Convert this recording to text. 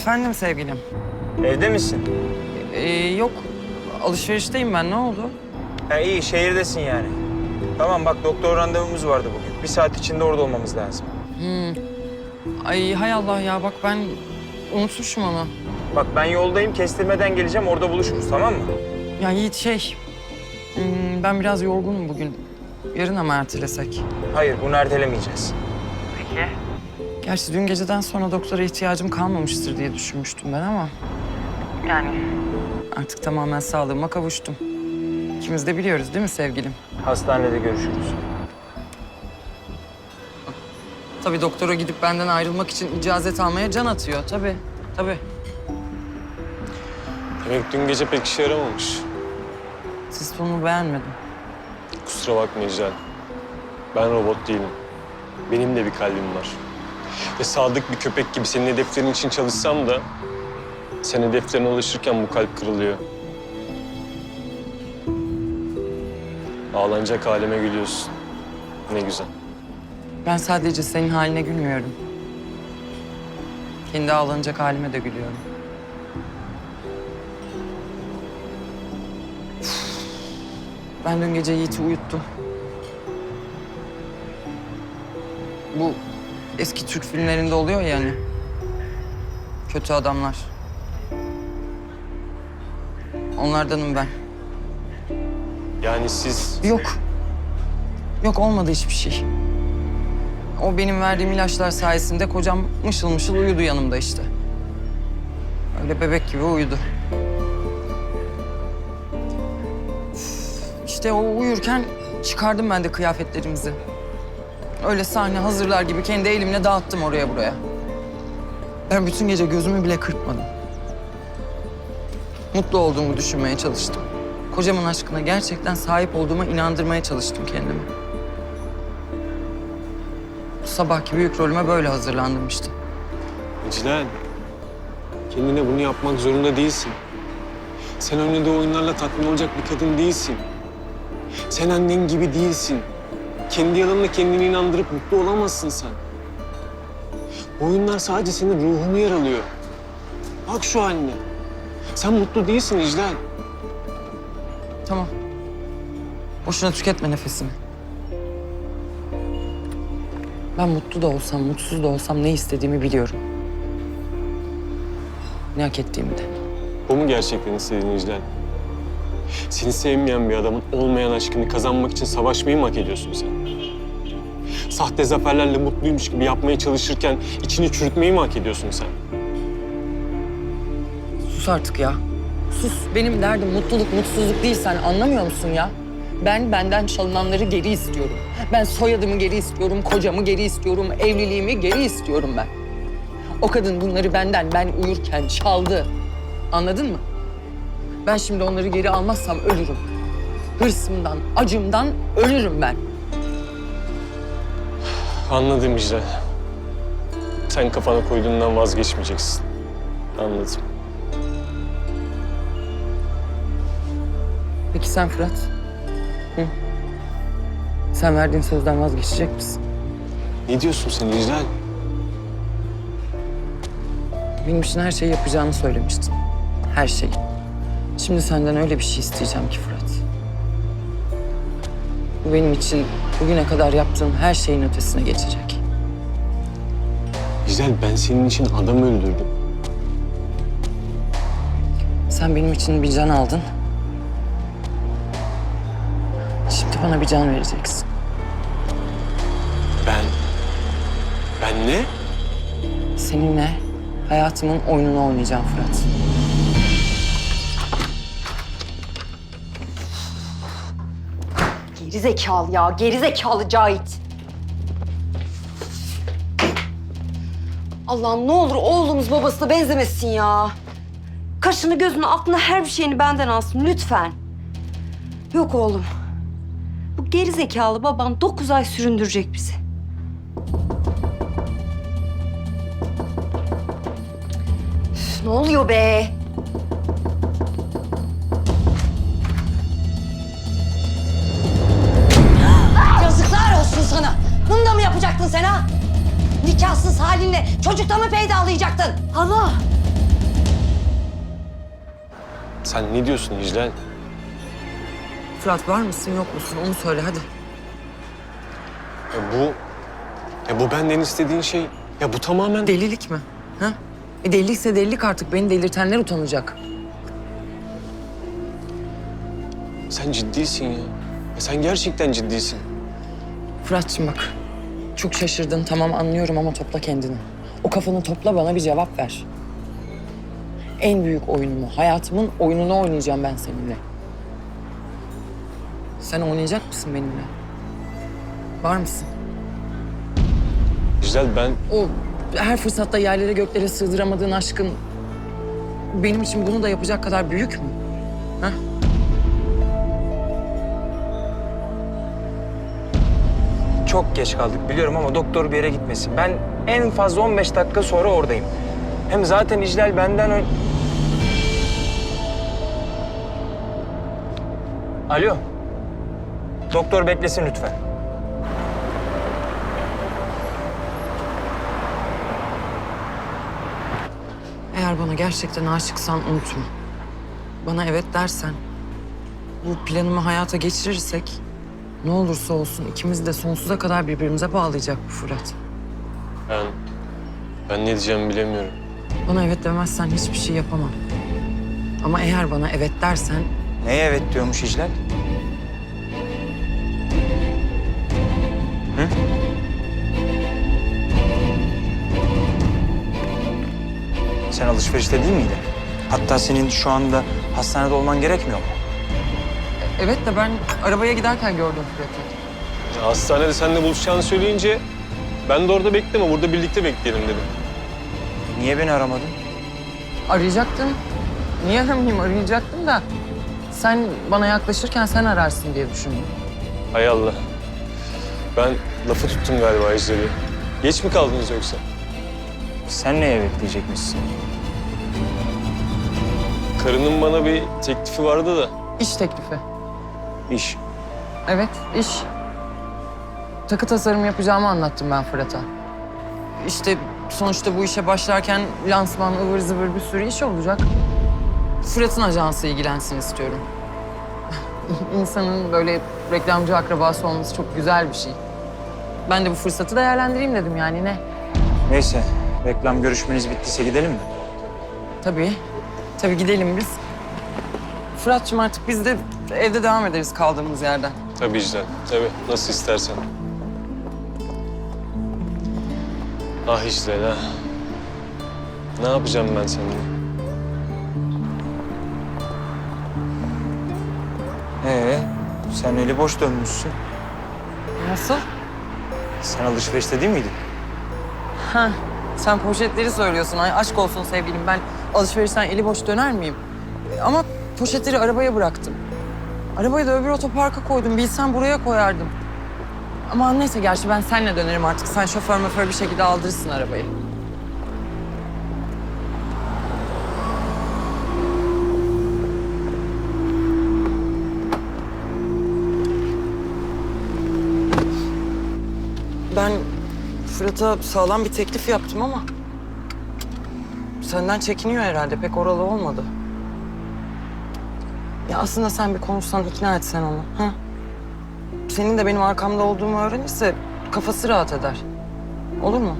Efendim sevgilim. Evde misin? Ee, yok, alışverişteyim ben. Ne oldu? Ha iyi, şehirdesin yani. Tamam bak doktor randevumuz vardı bugün. Bir saat içinde orada olmamız lazım. Ay hay Allah ya bak ben unutmuşum onu. Bak ben yoldayım, kestirmeden geleceğim. Orada buluşuruz tamam mı? Ya Yiğit şey, hmm, ben biraz yorgunum bugün. Yarın ama ertelesek. Hayır, bunu ertelemeyeceğiz. Gerçi dün geceden sonra doktora ihtiyacım kalmamıştır diye düşünmüştüm ben ama... Yani artık tamamen sağlığıma kavuştum. İkimiz de biliyoruz değil mi sevgilim? Hastanede görüşürüz. Tabii doktora gidip benden ayrılmak için icazet almaya can atıyor. Tabii, tabii. Demek dün gece pek işe yaramamış. Siz bunu beğenmedim. Kusura bakma İclal. Ben robot değilim. Benim de bir kalbim var. Ve sadık bir köpek gibi senin hedeflerin için çalışsam da... ...sen hedeflerine ulaşırken bu kalp kırılıyor. Ağlanacak halime gülüyorsun. Ne güzel. Ben sadece senin haline gülmüyorum. Kendi ağlanacak halime de gülüyorum. Ben dün gece Yiğit'i uyuttum. Bu eski Türk filmlerinde oluyor ya hani. Kötü adamlar. Onlardanım ben. Yani siz... Yok. Yok olmadı hiçbir şey. O benim verdiğim ilaçlar sayesinde kocam mışıl mışıl uyudu yanımda işte. Öyle bebek gibi uyudu. İşte o uyurken çıkardım ben de kıyafetlerimizi. Öyle sahne hazırlar gibi kendi elimle dağıttım oraya buraya. Ben bütün gece gözümü bile kırpmadım. Mutlu olduğumu düşünmeye çalıştım. Kocamın aşkına gerçekten sahip olduğuma inandırmaya çalıştım kendimi. Bu sabahki büyük rolüme böyle hazırlandım işte. İclal, kendine bunu yapmak zorunda değilsin. Sen oynadığı oyunlarla tatmin olacak bir kadın değilsin. Sen annen gibi değilsin. Kendi yalanına kendini inandırıp mutlu olamazsın sen. Bu oyunlar sadece senin ruhunu yaralıyor. Bak şu haline. Sen mutlu değilsin İclal. Tamam. Boşuna tüketme nefesimi. Ben mutlu da olsam, mutsuz da olsam ne istediğimi biliyorum. Ne hak ettiğimi de. Bu mu gerçekten istediğin İclal? Seni sevmeyen bir adamın olmayan aşkını kazanmak için savaşmayı mı hak ediyorsun sen? Sahte zaferlerle mutluymuş gibi yapmaya çalışırken içini çürütmeyi mi hak ediyorsun sen? Sus artık ya. Sus. Benim derdim mutluluk, mutsuzluk değil sen anlamıyor musun ya? Ben benden çalınanları geri istiyorum. Ben soyadımı geri istiyorum, kocamı geri istiyorum, evliliğimi geri istiyorum ben. O kadın bunları benden ben uyurken çaldı. Anladın mı? Ben şimdi onları geri almazsam ölürüm. Hırsımdan, acımdan ölürüm ben. Anladım İclal. Sen kafana koyduğundan vazgeçmeyeceksin. Anladım. Peki sen Fırat? Hı? Sen verdiğin sözden vazgeçecek misin? Ne diyorsun sen İclal? Benim için her şeyi yapacağını söylemiştin. Her şeyi. Şimdi senden öyle bir şey isteyeceğim ki Fırat. Bu benim için bugüne kadar yaptığım her şeyin ötesine geçecek. İclal ben senin için adam öldürdüm. Sen benim için bir can aldın. Şimdi bana bir can vereceksin. Ben... Ben ne? Seninle hayatımın oyununu oynayacağım Fırat. Geri zekalı ya, geri zekalı Cahit. Allah'ım ne olur oğlumuz babasına benzemesin ya. Kaşını gözünü aklını her bir şeyini benden alsın lütfen. Yok oğlum. Bu geri zekalı baban dokuz ay süründürecek bizi. Üf, ne oluyor be? Yapacaktın sen ha? Nikahsız halinle çocuk da mı peydahlayacaktın? Hala Sen ne diyorsun İclal? Fırat var mısın yok musun onu söyle hadi. Ya bu... Ya bu benden istediğin şey... Ya bu tamamen... Delilik mi? Ha? E delilikse delilik artık. Beni delirtenler utanacak. Sen ciddisin ya. ya. Sen gerçekten ciddisin. Fırat'cığım bak. Çok şaşırdın tamam anlıyorum ama topla kendini. O kafanı topla bana bir cevap ver. En büyük oyunumu, hayatımın oyununu oynayacağım ben seninle. Sen oynayacak mısın benimle? Var mısın? İclal ben... O her fırsatta yerlere göklere sığdıramadığın aşkın benim için bunu da yapacak kadar büyük mü? Ha? Çok geç kaldık biliyorum ama doktor bir yere gitmesin. Ben en fazla 15 dakika sonra oradayım. Hem zaten İclal benden ön... Alo. Doktor beklesin lütfen. Eğer bana gerçekten aşıksan unutma. Bana evet dersen, bu planımı hayata geçirirsek... ...ne olursa olsun ikimiz de sonsuza kadar birbirimize bağlayacak bu Fırat. Ben... Ben ne diyeceğimi bilemiyorum. Bana evet demezsen hiçbir şey yapamam. Ama eğer bana evet dersen Neye evet diyormuş İclal? Hı? Sen alışverişte değil miydin? Hatta senin şu anda hastanede olman gerekmiyor mu? Evet de ben arabaya giderken gördüm Fırat'ı. Hastanede seninle buluşacağını söyleyince... Ben de orada bekleme, burada birlikte bekleyelim dedim. Niye beni aramadın? Arayacaktım. Niye aramayayım? Arayacaktım da sen bana yaklaşırken sen ararsın diye düşündüm. Hay Allah. Ben lafı tuttum galiba İclal'i. Geç mi kaldınız yoksa? Sen neye bekleyecekmişsin? Karının bana bir teklifi vardı da. İş teklifi. İş. Evet, iş. Takı tasarım yapacağımı anlattım ben Fırat'a. İşte sonuçta bu işe başlarken lansman, ıvır zıvır bir sürü iş olacak. Fırat'ın ajansı ilgilensin istiyorum. İnsanın böyle reklamcı akrabası olması çok güzel bir şey. Ben de bu fırsatı değerlendireyim dedim yani ne? Neyse, reklam görüşmeniz bittiyse gidelim mi? Tabii. Tabii gidelim biz. Fırat'cığım artık biz de evde devam ederiz kaldığımız yerden. Tabii İclal, tabii. Nasıl istersen. Ah İclal ha. Ne yapacağım ben seninle? Ee, sen eli boş dönmüşsün. Nasıl? Sen alışverişte değil miydin? Ha, sen poşetleri söylüyorsun. Ay aşk olsun sevgilim. Ben alışverişten eli boş döner miyim? Ama poşetleri arabaya bıraktım. Arabayı da öbür otoparka koydum. Bilsem buraya koyardım. Ama neyse gerçi ben seninle dönerim artık. Sen şoför möför bir şekilde aldırırsın arabayı. Ben Fırat'a sağlam bir teklif yaptım ama... ...senden çekiniyor herhalde. Pek oralı olmadı. Ya aslında sen bir konuşsan, ikna etsen onu. Ha? Senin de benim arkamda olduğumu öğrenirse kafası rahat eder. Olur mu?